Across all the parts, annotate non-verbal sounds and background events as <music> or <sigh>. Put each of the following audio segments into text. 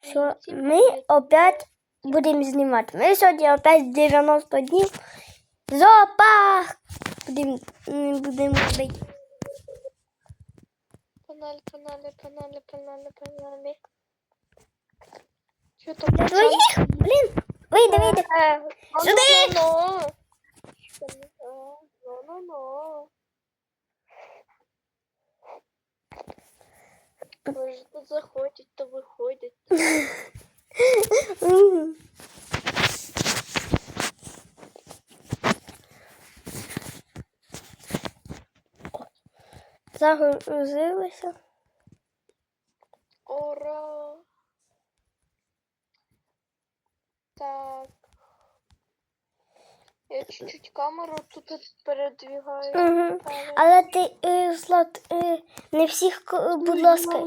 Все, ми опять будемо знімати. Ми сьогодні опять 90 днів. Зоопарк! Будемо м, будемо робити. Панали, панали, панали, панали, панали. Що там? Твоїх? Блін! Вийди, вийди. Е, Сюди! Ну, ну, ну, ну. Ви то заходять, то виходять. Загрузилися. Ура! Так. Я чуть-чуть камеру тут от передвигаю. Угу. Але- ти, е, Злат, е, не всіх, будь ласка,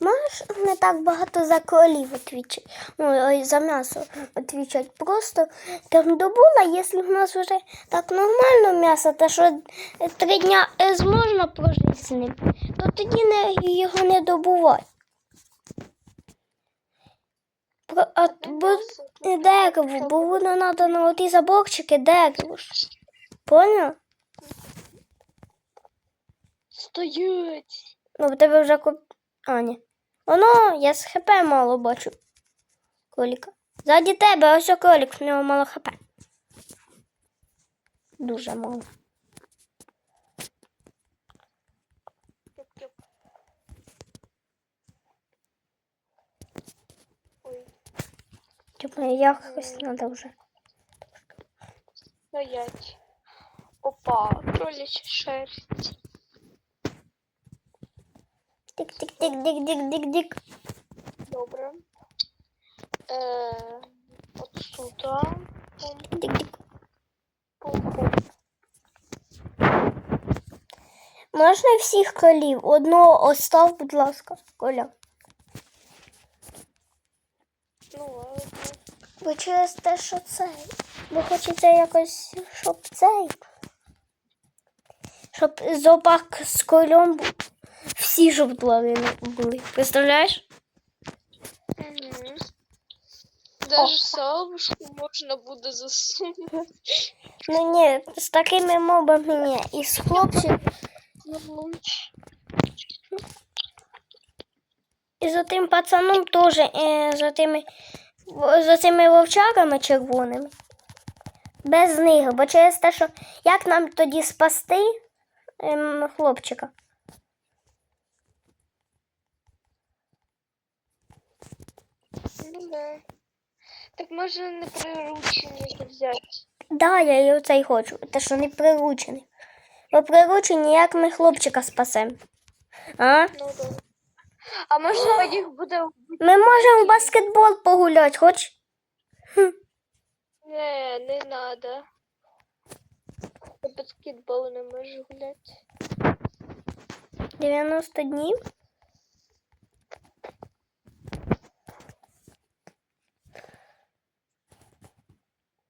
можеш не так багато за кролів відвічати, ну, ой, за м'ясо відвічати. Просто там добула, якщо в нас вже так нормально м'ясо, то що три дня е, зможна прожити з ним, то тоді не, його не добувай. А, бо, е, дерево, бо воно треба на оті заборчики дерево. Поняв? Стоять! Ну, в тебе вже куп... А, ні. Воно, я з хп мало бачу. Кроліка. Ззаді тебе, ось о кролік, в нього мало хп. Дуже мало. Типа, якось треба вже. стоять. Опа, кроляча шерсть. Тик-тик-тик-дик-дик-дик-дик. Добре. Е, от сюди. Дик-дик. Можна всіх кролів? Одного остав, будь ласка, Коля. Ну ладно. Бо через те, що цей. Бо хочеться якось, щоб цей. Щоб зоопарк з колем був. Всі тварини були. Представляєш? Угу. Даже совушку можна буде засунути. Ну ні, з такими мобами ні. І з хлопців, і за тим пацаном теж, е, за тими, за цими вовчарами червоними. Без них, бо через те, що як нам тоді спасти ем, хлопчика? ну да. Так може не приручені взяти. Да, я і оцей хочу. Те, що не приручений. Бо приручені, як ми хлопчика спасемо. А? Ну да. А можливо їх буде? Ми можемо в баскетбол погуляти, хоч? Не, не надо. Я баскетбол не можу гуляти. 90 днів.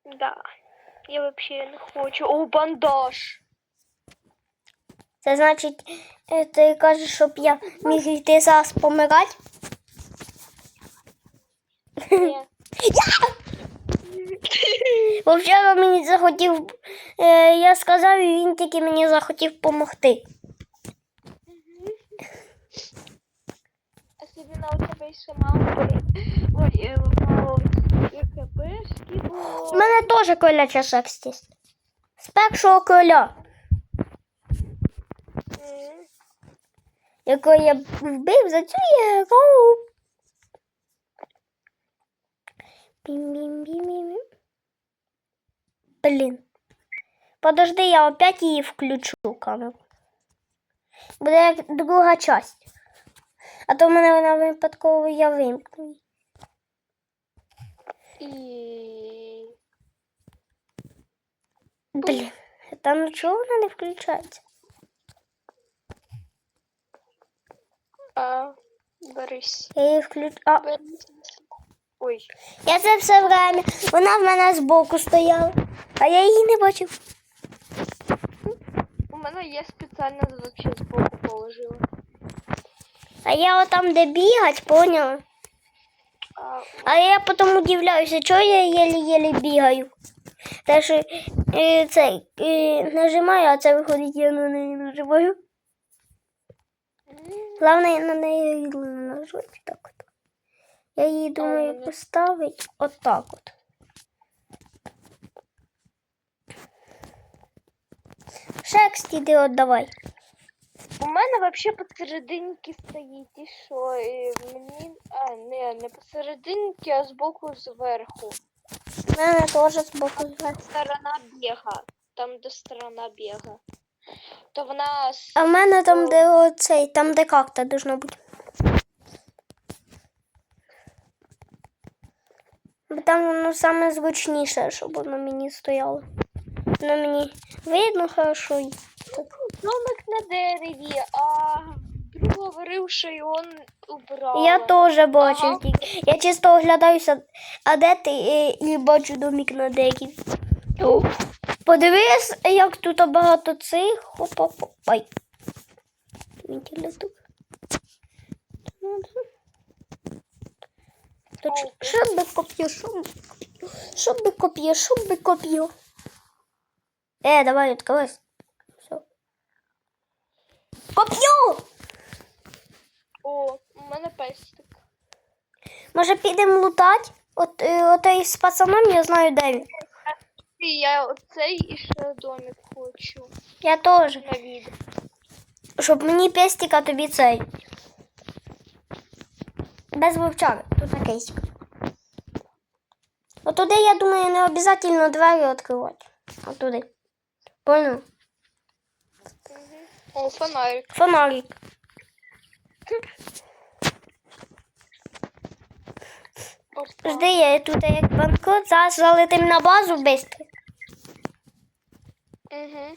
Да. Я вообще не хочу. О, бандаж. Це значить, е, ти кажеш, щоб я міг йти зараз помирати? Вчора мені захотів, е, я сказав, і він тільки мені захотів допомогти. Особенно у тебе ще мало. Ой, е, мало У мене теж коляча шерсть є. З першого кроля, М. якого я вбив за цю. Бім-бім-бім-бім. Блін. Подожди, я опять її включу камеру. Буде як друга часть. А то в мене вона випадково я вимкну. І... Блін. Та ну чого вона не включається? А, берись. Я її включу. А, Ой. я це все время. Вона в мене збоку стояла, а я її не бачив. У мене є спеціально вообще збоку положила. А я отам, де бігать, поняла? А, А я потім удивляюся, чого я єлі-єлі бігаю. Те, що е, цей е, нажимаю, а це виходить, я на неї нажимаю. Головне на неї іглу не нажати так от. Я її думаю поставити отак от. Шекст, іди от давай. У мене взагалі посерединки стоїть, і що? І мені. А, не, не посерединки, а збоку зверху. У мене теж з боку зверху. Сторона біга. Там, де сторона біга. То вона. с- А в мене там, де оцей, там, де как-то должно бути. Бо там воно саме звучніше, щоб воно мені стояло. Воно мені видно хорошо. Домик на дереві, а друг говорив, що його убрали. Я теж бачив Ага. тільки. Я чисто оглядаюся, а де ти е, і бачу домик на дереві. Подивись, як тут багато цих. Хопа, Ой. Вентилятор. Тут що би коп'ю, що би коп'ю, що би коп'ю, що коп'ю. Е, давай, відкривайся. Все. Коп'ю! О, у мене пестик. Може підемо лутати? От, е, отей з пацаном я знаю, де він. Я оцей і ще домик хочу Я теж. Щоб мені пестик, а тобі цей. Без вовчара. Тут такий. От туди, я думаю, не обов'язково двері відкривати. От туди. Понял? О, фонарик. Фонарик. Жди, я тут як банкрот, зараз залетим на базу швидко. Угу.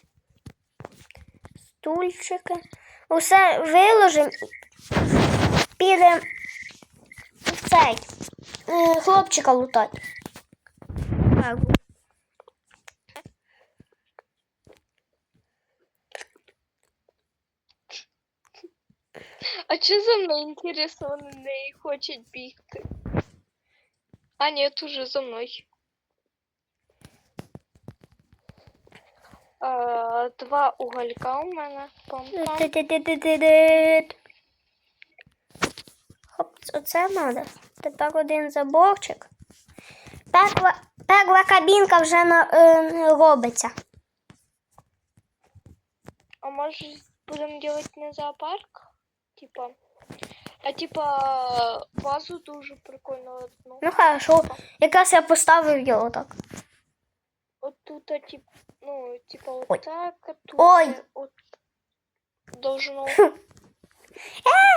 Стульчики. Усе виложимо. Підемо в цей. е, Хлопчика лутати. Так. А чи за мною інтересно вони не хочуть бігти? А ні, уже за мною. А, два уголька у мене. Ти-ти-ти-ти-ти-ти. Хоп, оце треба. Тепер один заборчик. Перва, перва кабінка вже на, е, робиться. А може будемо делать не зоопарк? Типа. А типа базу дуже прикольно одну. Ну хорошо. Якраз я поставив його так. От тут, а, тип, ну, типа вот Ой. так, а тут Ой. э, вот должно. Е,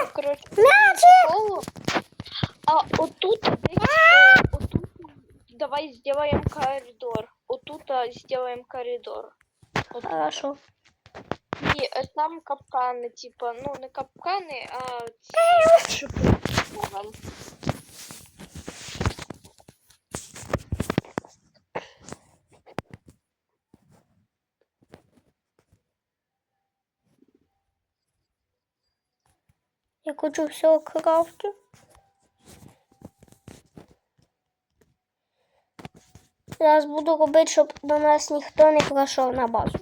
<laughs> Короче, Мячик! полу. А вот тут, э, вот тут давай сделаем коридор. Вот тут а, сделаем коридор. Вот тут. Хорошо. И э, там капканы, типа, ну не капканы, а ці шипи. Ага. Я хочу все крафту. Зараз буду робити, щоб до нас ніхто не пройшов на базу.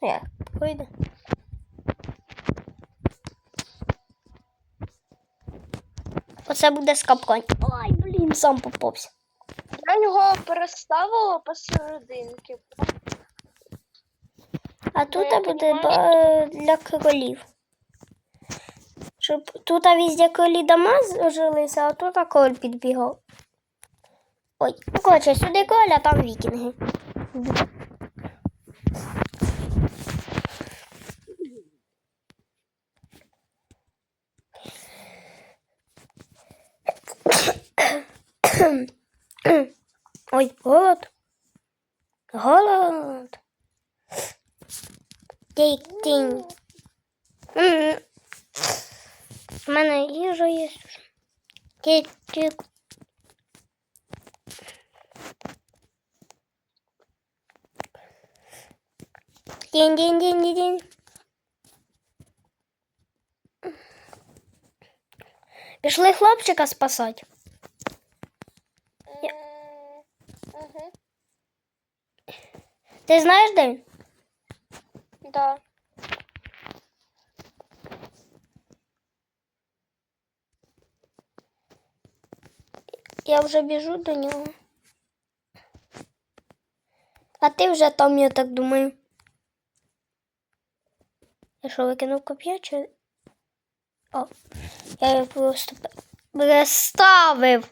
Як? Пройде. Оце буде скапкань. Ай, блін, сам попався. Я його переставила посерединки. А тут буде для кролів. Щоб тут везде кролі дома з- жилися, а тут король підбігав. Ой, ну сюди король, а там вікінги. Ой, голод. Голод. Тік-тінь. У мене їжа є. Тік-тік. Дінь-дінь-дінь-дінь. Пішли хлопчика спасати. Я- Угу. Ти знаєш, де він? Да. Я вже біжу до нього. А ти вже там, я так думаю. Я що, викинув коп'я чи. О, я його просто пе- переставив.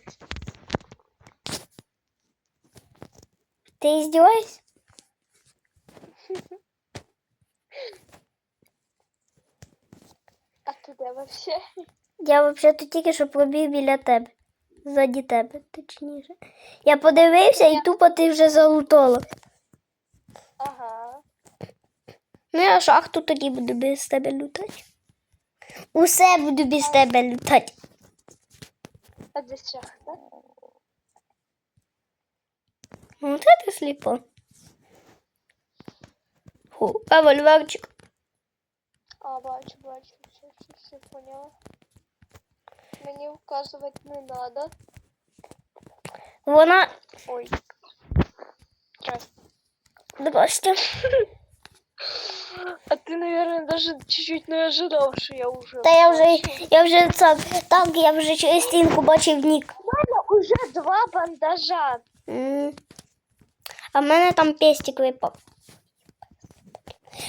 Ти здіваєшся? А ти де вообще? Я взагалі тільки що пробіг біля тебе. Ззаді тебе, точніше. Я подивився і тупо ти вже залутала. Ага. Ну, я шахту тоді буду без тебе лутати. Усе буду без тебе лутати. А де шахта? Ну, це ти сліпо. Ху, револьверчик. А, бачу, бачу, все, все, все поняла. Мені вказувати не надо. Вона. Ой. Здрасте. А ты, наверное, даже чуть-чуть не ожидал, что я уже. Та я вже, я вже це, так, я вже через стінку бачив нік. У мене уже два бандажа. М. А в мене там пестик випав.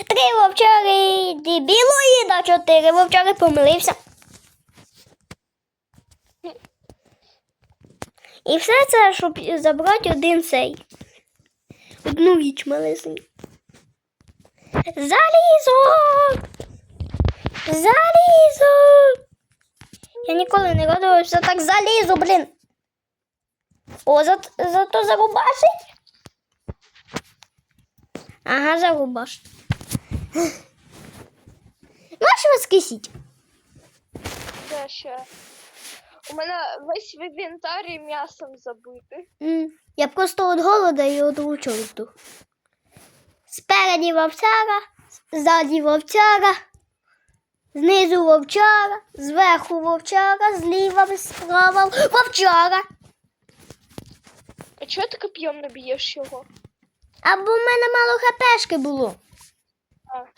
Три вовчари, білоїда, чотири вовчари помилився. І все це, щоб забрати один цей. Одну річ малесеньку. Залізо! Залізо! Я ніколи не радувався так залізу, блін. О, за, зато зарубашить. Ага, зарубаш. Можеш воскресіть? Да, ще. У мене весь інвентарі м'ясом забитий. М, Я просто від голода і від лучок Спереді вовчара, ззаді вовчара, знизу вовчара, зверху вовчара, зліва, справа вовчара. А чого ти коп'єм не б'єш його? Або в мене мало хпшки було.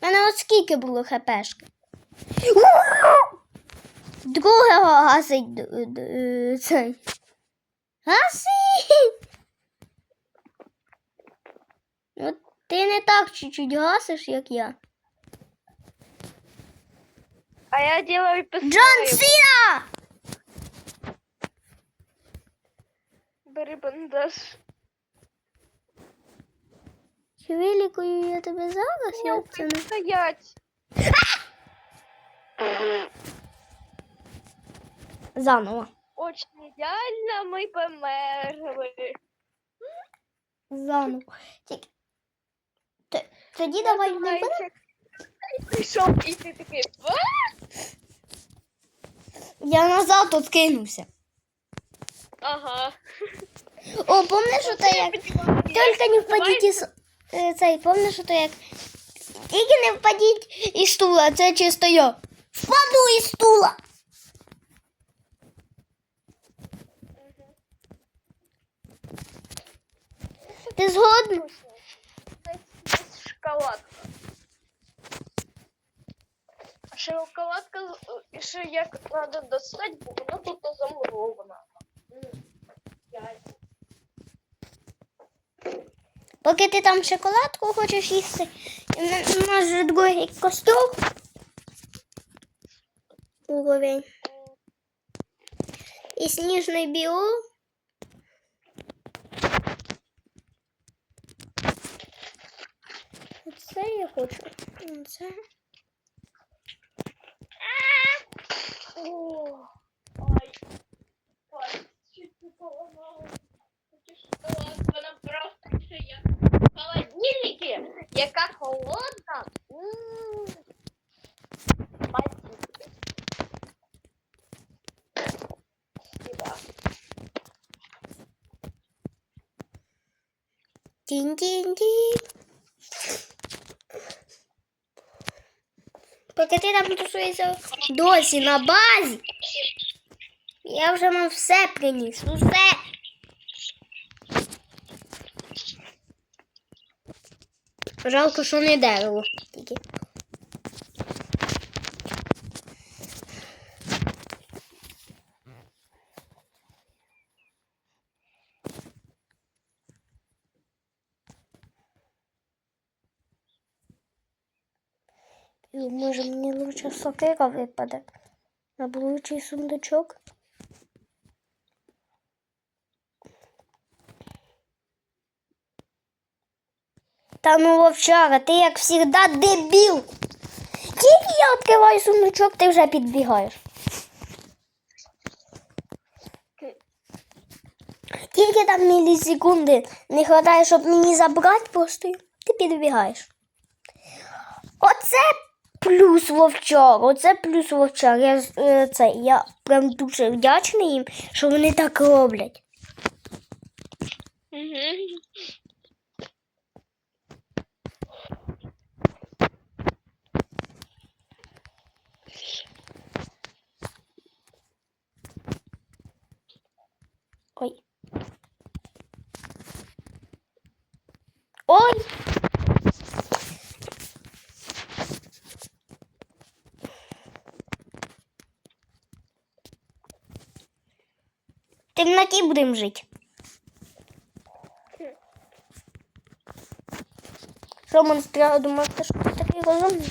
У мене от скільки було хпшки. Другого гасить цей. Гасить! Ну, ти не так чуть-чуть гасиш, як я. А я делаю пистолет. Джон Сіна! Бери бандаж. Чи вилікую я тебе зараз? Я це не... Стоять. Заново. Очень ідеально ми померли. Заново. Тільки... Т- Тоді давай не будемо. Прийшов і ти такий. Я назад откинувся. Ага. О, помниш, що це як? Тільки не впадіть із е, цей, помниш, що то як? Тільки не впадіть із стула, це чисто я. Впаду із стула. Ти згодна? Шоколадка. Шоколадка з- ще як треба достати, бо вона тут замурована. Поки ти там шоколадку хочеш їсти, у нас же другий костюм. Уровень. І сніжний біом. Це я хочу. Це. О, Ай. Ай, чуть не поламала. Просто ще як в холодильнике. Яка холодна. М. Спасибо. Спасибо. Тінь-тінь-тінь. Поки ти там досі на базі. Я вже вам все приніс. Усе. Жалко, що не дерево. Тільки. Може мені лучше сокира випаде. На блучий сундучок. Та ну вовчара, ти як завжди дебіл. Тільки я відкриваю сундучок, ти вже підбігаєш. Тільки там мілісекунди не вистачає, щоб мені забрати просто, ти підбігаєш. Оце плюс вовчар, оце плюс вовчар. Я, е, це, я прям дуже вдячний їм, що вони так роблять. Ой. Ой! В темноті будемо жити. Що, монстра, думаєте, що ти такий розумний?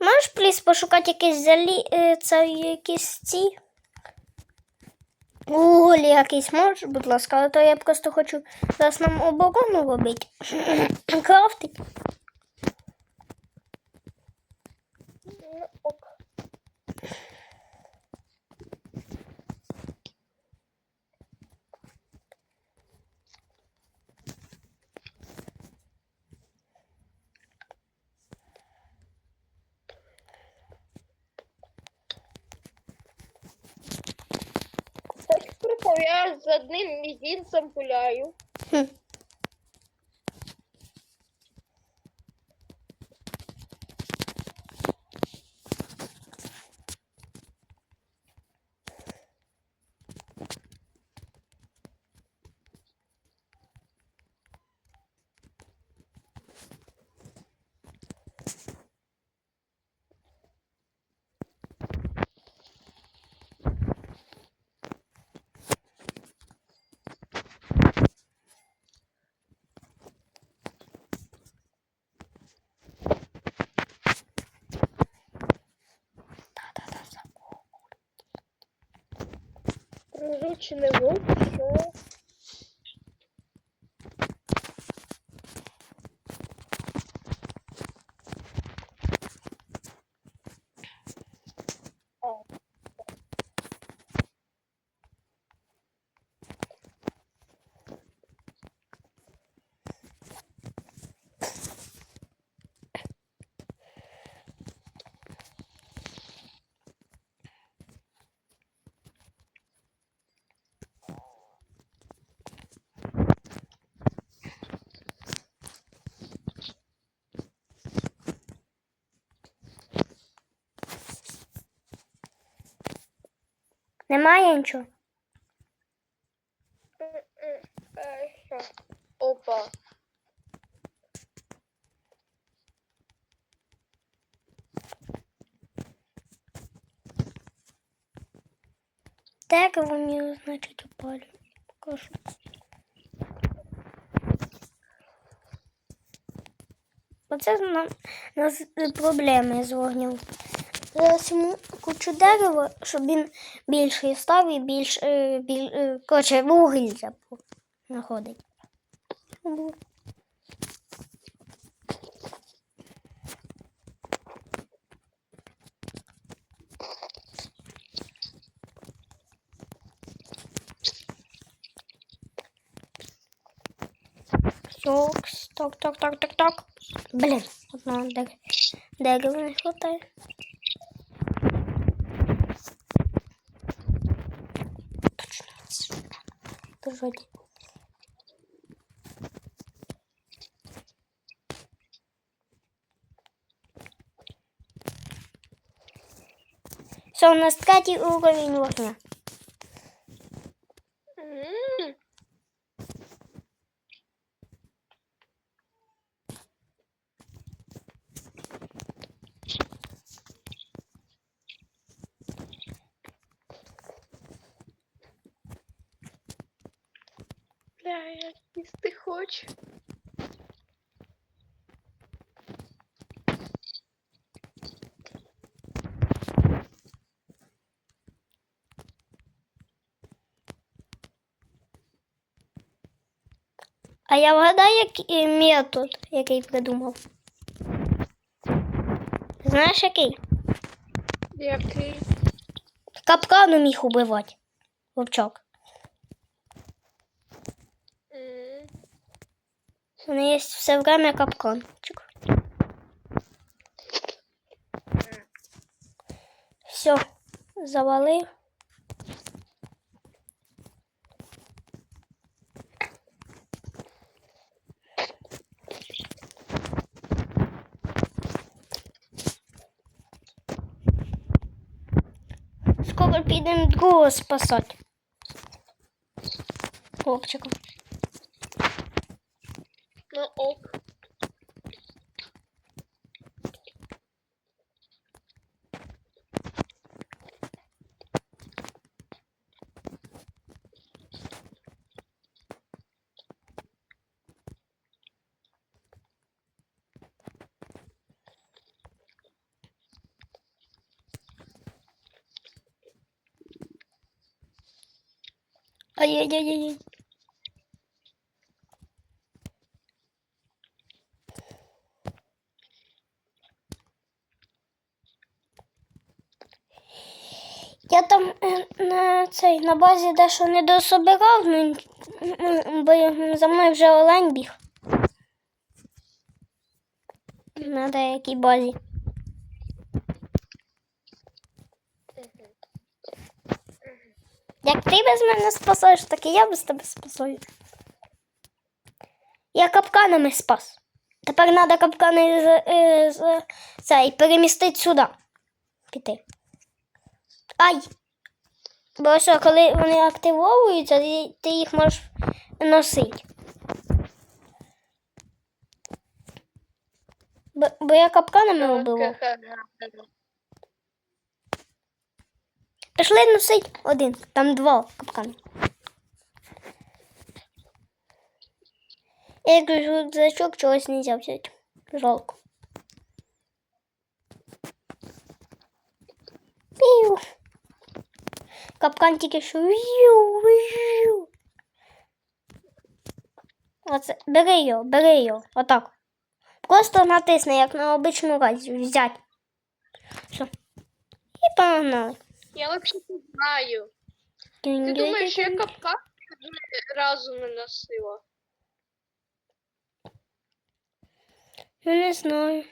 Можеш, пліс, пошукати якісь залі... е, це якісь ці? Голі якийсь можеш, будь ласка, а то я просто хочу зараз нам оборону робити. <coughs> Крафтить. Ок. Так прикол, я з одним мізинцем гуляю. Приручений вовк, що? Немає нічого. Опа. Дерево мені, значить, опалю. Покажу. Оце на, нас проблеми з вогнем. Зараз йому кучу дерева, щоб він більший став і більш, е, біль, е, коротше, вугілля знаходить. Сокс, так, так, так, так, так. Блін, одного дерева не хватає. Вроді. Все, у нас третий уровень вогня. М. Бля, я їсти хочу. А я вгадаю, який метод, який придумав. Знаєш який? Який? Капканом міг убивати. Вовчок. М. У мене є все время капкан. Чик. Все, завалив. Підемо другого спасати. Хлопчика. Ну ок. Ай-яй-яй-яй. Я там е, на цей на базі дещо не дособирав, ну, бо за мною вже олень біг. На деякій базі. Як ти без мене спасаєш, так і я без тебе спасаю. Я капканами спас. Тепер треба капкани з, е, з, цей, перемістити сюди. Піти. Ай! Бо що, коли вони активовуються, ти, їх можеш носити. Бо, бо я капканами убивав. Пішли носить один, там два капкани. Я як рюкзачок чогось не взяв взяти. Жалко. Піу. Капкан тільки що. Вію, вію. Оце. Бери його, бери його. Отак. Просто натисни, як на обичну разі. Взять. Все. І погнали. Я вообще не знаю. Ти думаєш, я капкан жодного разу не носила? Ну, не знаю.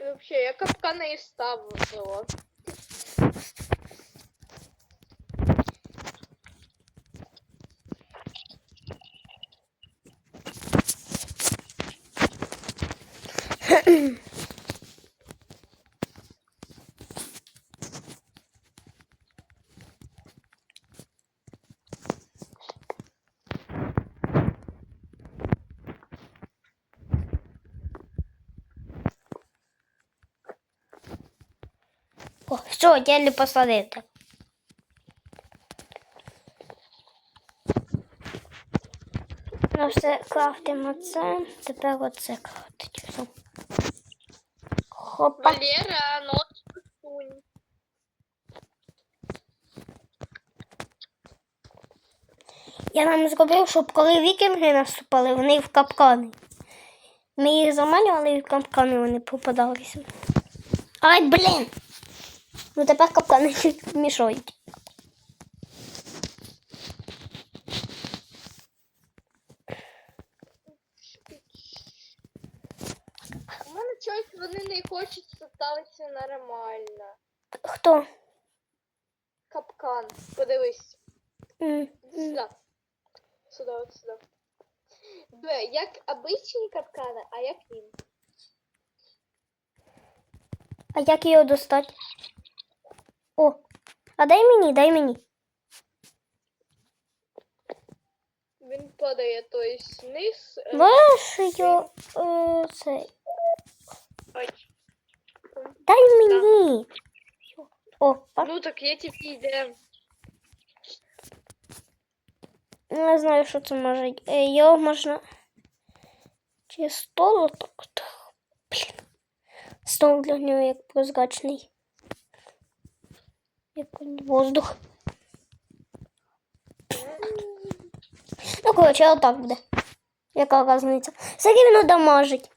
І вообще, я капкани і ставила. О, <clears throat> все, ділі посадити. Ну все, крафтимо це, тепер оце крафтить. Все. Хопа. Валера, нос сунь. Я нам зробив, щоб коли вікінги наступали, вони в капкани. Ми їх заманювали і в капкани вони попадалися. Ай, блін! Ну тепер капкани <laughs> мішають. У мене вони не хочуть ставитися нормально. Хто? Капкан. Подивись. Сюди. Сюди, от сюди. Б, як обичні капкани, а як він. А як його достати? О, а дай мені, дай мені. Він падає, то есть вниз. е, Можеш його е, цей. ой. Дай мені. О, па. Ну так я тобі йде. Не знаю, що це може. Е, Його можна. Чи стол так. от. Блін. Стол для нього як прозрачний. Воздух. Ну, коротше, отак буде. Яка різниця? Все рівно дамажить.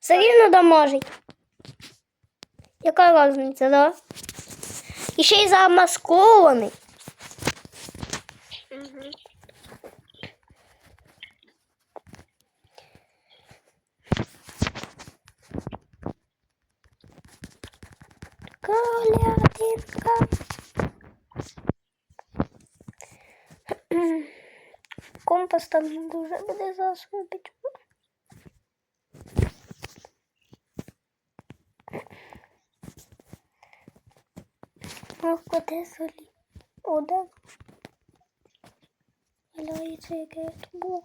Все рівно дамажить. Яка різниця, да? І ще й замаскований. Угу. Колядинка. Компас там не дуже буде засобить. Ох, куди солі. О, да. Валяється яке тут було.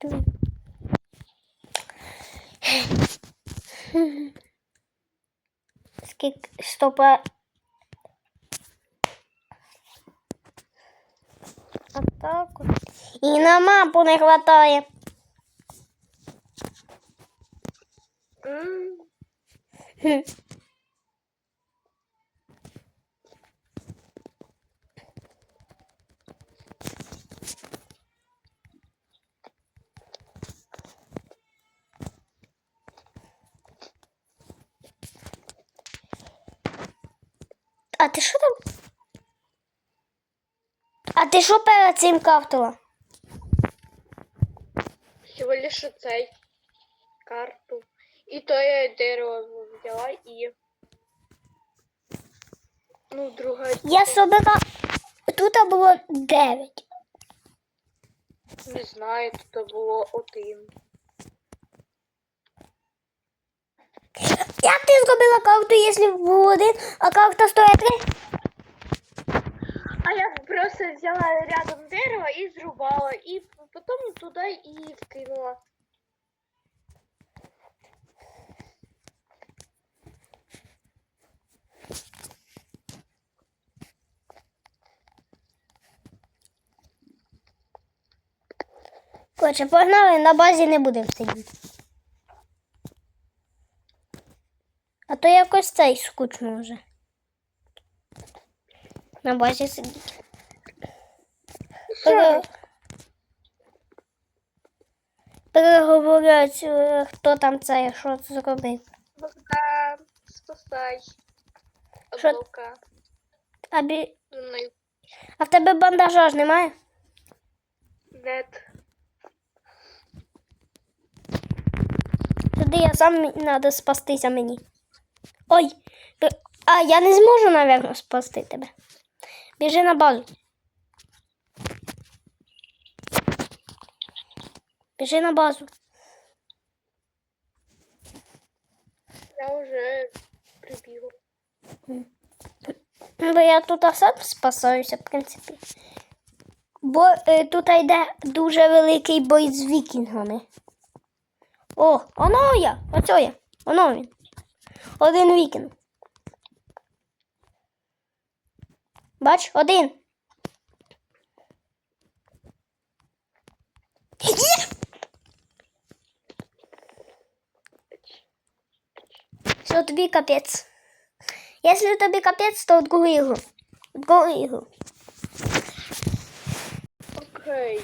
Диви. Скільки стопа. Отак от. І на мапу не хватає. М, А ти що там? А ти що перед цим крафтила? Всього лише цей карту. І то я дерево взяла і. Ну, друга. Я собира. Тут було 9. Не знаю, тут було один. Як ти зробила карту, якщо був один, а карта стоїть 3? А я просто взяла рядом дерево і зрубала, і потім туди і вкинула. Коротше, погнали, на базі не будемо сидіти. То якось цей скучно вже. На базі сидіти. Пере... Переговорять, е, хто там це, що це зробив. Богдан, спасай. Що? А, бі... А в тебе бандажа ж немає? Нет. Туди я сам треба спастися мені. Ой, а я не зможу, напевно, спасти тебе. Біжи на базу. Біжи на базу. Я вже прибігла. Бо я тут сам спасаюся, в принципі. Бо е, тут йде дуже великий бой з вікінгами. О, воно я, оцьо я, воно він. Один вікінг. Бач, один. Є! Все, тобі капець. Якщо тобі капець, то другу ігру. Другу ігру. Окей.